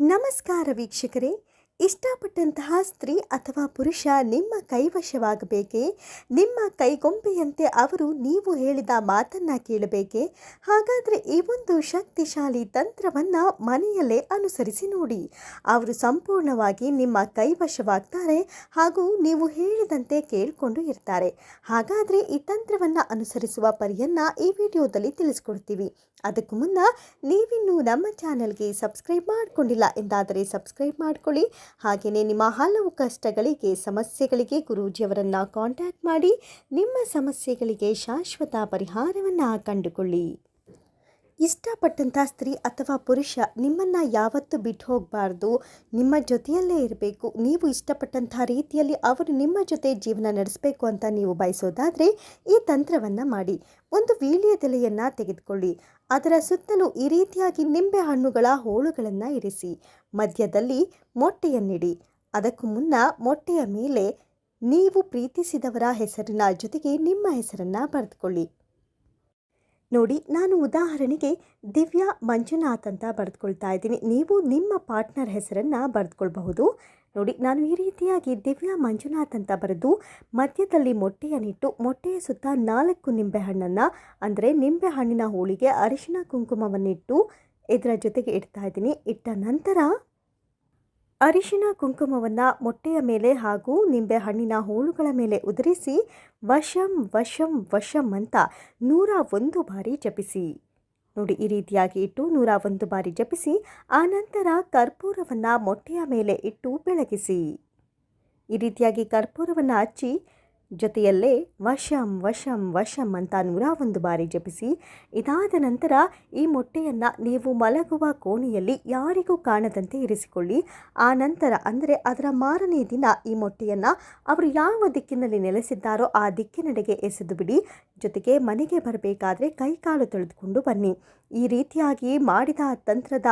ನಮಸ್ಕಾರ ವೀಕ್ಷಕರೇ. ಇಷ್ಟಪಟ್ಟಂತಹ ಸ್ತ್ರೀ ಅಥವಾ ಪುರುಷ ನಿಮ್ಮ ಕೈವಶವಾಗಬೇಕೆ? ನಿಮ್ಮ ಕೈಗೊಂಬೆಯಂತೆ ಅವರು ನೀವು ಹೇಳಿದ ಮಾತನ್ನ ಕೇಳಬೇಕೆ? ಹಾಗಾದರೆ ಈ ಒಂದು ಶಕ್ತಿಶಾಲಿ ತಂತ್ರವನ್ನು ಮನೆಯಲ್ಲೇ ಅನುಸರಿಸಿ ನೋಡಿ. ಅವರು ಸಂಪೂರ್ಣವಾಗಿ ನಿಮ್ಮ ಕೈವಶವಾಗ್ತಾರೆ ಹಾಗೂ ನೀವು ಹೇಳಿದಂತೆ ಕೇಳಿಕೊಂಡು ಇರ್ತಾರೆ. ಹಾಗಾದರೆ ಈ ತಂತ್ರವನ್ನು ಅನುಸರಿಸುವ ಪರಿಯನ್ನು ಈ ವಿಡಿಯೋದಲ್ಲಿ ತಿಳಿಸ್ಕೊಡ್ತೀವಿ. ಅದಕ್ಕೂ ಮುನ್ನ ನೀವಿನ್ನೂ ನಮ್ಮ ಚಾನಲ್ಗೆ ಸಬ್ಸ್ಕ್ರೈಬ್ ಮಾಡಿಕೊಂಡಿಲ್ಲ ಎಂದಾದರೆ ಸಬ್ಸ್ಕ್ರೈಬ್ ಮಾಡ್ಕೊಳ್ಳಿ. ಹಾಗೆಯೇ ನಿಮ್ಮ ಹಲವು ಕಷ್ಟಗಳಿಗೆ, ಸಮಸ್ಯೆಗಳಿಗೆ ಗುರೂಜಿಯವರನ್ನು ಕಾಂಟ್ಯಾಕ್ಟ್ ಮಾಡಿ, ನಿಮ್ಮ ಸಮಸ್ಯೆಗಳಿಗೆ ಶಾಶ್ವತ ಪರಿಹಾರವನ್ನು ಕಂಡುಕೊಳ್ಳಿ. ಇಷ್ಟಪಟ್ಟಂಥ ಸ್ತ್ರೀ ಅಥವಾ ಪುರುಷ ನಿಮ್ಮನ್ನು ಯಾವತ್ತೂ ಬಿಟ್ಟು ಹೋಗಬಾರ್ದು. ನಿಮ್ಮ ಜೊತೆಯಲ್ಲೇ ಇರಬೇಕು. ನೀವು ಇಷ್ಟಪಟ್ಟಂಥ ರೀತಿಯಲ್ಲಿ ಅವರು ನಿಮ್ಮ ಜೊತೆ ಜೀವನ ನಡೆಸಬೇಕು ಅಂತ ನೀವು ಬಯಸೋದಾದರೆ ಈ ತಂತ್ರವನ್ನು ಮಾಡಿ. ಒಂದು ವೀಳ್ಯದೆಲೆಯನ್ನು ತೆಗೆದುಕೊಳ್ಳಿ. ಅದರ ಸುತ್ತಲೂ ಈ ರೀತಿಯಾಗಿ ನಿಂಬೆ ಹಣ್ಣುಗಳ ಹೋಳುಗಳನ್ನು ಇರಿಸಿ, ಮಧ್ಯದಲ್ಲಿ ಮೊಟ್ಟೆಯನ್ನಿಡಿ. ಅದಕ್ಕೂ ಮುನ್ನ ಮೊಟ್ಟೆಯ ಮೇಲೆ ನೀವು ಪ್ರೀತಿಸಿದವರ ಹೆಸರಿನ ಜೊತೆಗೆ ನಿಮ್ಮ ಹೆಸರನ್ನು ಬರೆದುಕೊಳ್ಳಿ. ನೋಡಿ, ನಾನು ಉದಾಹರಣೆಗೆ ದಿವ್ಯಾ ಮಂಜುನಾಥ್ ಅಂತ ಬರೆದುಕೊಳ್ತಾ ಇದ್ದೀನಿ. ನೀವು ನಿಮ್ಮ ಪಾರ್ಟ್ನರ್ ಹೆಸರನ್ನು ಬರೆದುಕೊಳ್ಬಹುದು. ನೋಡಿ, ನಾನು ಈ ರೀತಿಯಾಗಿ ದಿವ್ಯಾ ಮಂಜುನಾಥ್ ಅಂತ ಬರೆದು ಮಧ್ಯದಲ್ಲಿ ಮೊಟ್ಟೆಯನ್ನಿಟ್ಟು ಮೊಟ್ಟೆಯ ಸುತ್ತ ನಾಲ್ಕು ನಿಂಬೆಹಣ್ಣನ್ನು, ಅಂದರೆ ನಿಂಬೆಹಣ್ಣಿನ ಹೋಳಿಗೆ, ಅರಿಶಿನ ಕುಂಕುಮವನ್ನಿಟ್ಟು ಇದರ ಜೊತೆಗೆ ಇಡ್ತಾ ಇದ್ದೀನಿ. ಇಟ್ಟ ನಂತರ ಅರಿಶಿನ ಕುಂಕುಮವನ್ನು ಮೊಟ್ಟೆಯ ಮೇಲೆ ಹಾಗೂ ನಿಂಬೆ ಹಣ್ಣಿನ ಹೋಳುಗಳ ಮೇಲೆ ಉದುರಿಸಿ ವಶಂ ವಶಂ ವಶಂ ಅಂತ ನೂರ ಒಂದು ಬಾರಿ ಜಪಿಸಿ. ನೋಡಿ, ಈ ರೀತಿಯಾಗಿ ಇಟ್ಟು ನೂರ ಒಂದು ಬಾರಿ ಜಪಿಸಿ ಆನಂತರ ಕರ್ಪೂರವನ್ನು ಮೊಟ್ಟೆಯ ಮೇಲೆ ಇಟ್ಟು ಬೆಳಗಿಸಿ. ಈ ರೀತಿಯಾಗಿ ಕರ್ಪೂರವನ್ನು ಹಚ್ಚಿ ಜೊತೆಯಲ್ಲೇ ವಶಂ ವಶಂ ವಶಂ ಅಂತ ನೂರ ಒಂದು ಬಾರಿ ಜಪಿಸಿ, ಇದಾದ ನಂತರ ಈ ಮೊಟ್ಟೆಯನ್ನು ನೀವು ಮಲಗುವ ಕೋಣೆಯಲ್ಲಿ ಯಾರಿಗೂ ಕಾಣದಂತೆ ಇರಿಸಿಕೊಳ್ಳಿ. ಆ ನಂತರ ಅಂದರೆ ಅದರ ಮಾರನೇ ದಿನ ಈ ಮೊಟ್ಟೆಯನ್ನು ಅವರು ಯಾವ ದಿಕ್ಕಿನಲ್ಲಿ ನೆಲೆಸಿದ್ದಾರೋ ಆ ದಿಕ್ಕಿನೆಡೆಗೆ ಎಸೆದು ಬಿಡಿ. ಜೊತೆಗೆ ಮನೆಗೆ ಬರಬೇಕಾದ್ರೆ ಕೈಕಾಲು ತೊಳೆದುಕೊಂಡು ಬನ್ನಿ. ಈ ರೀತಿಯಾಗಿ ಮಾಡಿದ ತಂತ್ರದ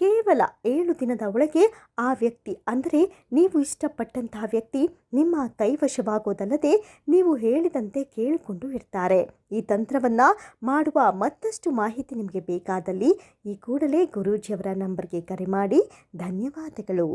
ಕೇವಲ ಏಳು ದಿನದ ಒಳಗೆ ಆ ವ್ಯಕ್ತಿ, ಅಂದರೆ ನೀವು ಇಷ್ಟಪಟ್ಟಂತಹ ವ್ಯಕ್ತಿ ನಿಮ್ಮ ಕೈವಶವಾಗೋದಲ್ಲದೆ ನೀವು ಹೇಳಿದಂತೆ ಕೇಳಿಕೊಂಡು ಇರ್ತಾರೆ. ಈ ತಂತ್ರವನ್ನು ಮಾಡುವ ಮತ್ತಷ್ಟು ಮಾಹಿತಿ ನಿಮಗೆ ಬೇಕಾದಲ್ಲಿ ಈ ಕೂಡಲೇ ಗುರೂಜಿಯವರ ನಂಬರ್ಗೆ ಕರೆ ಮಾಡಿ. ಧನ್ಯವಾದಗಳು.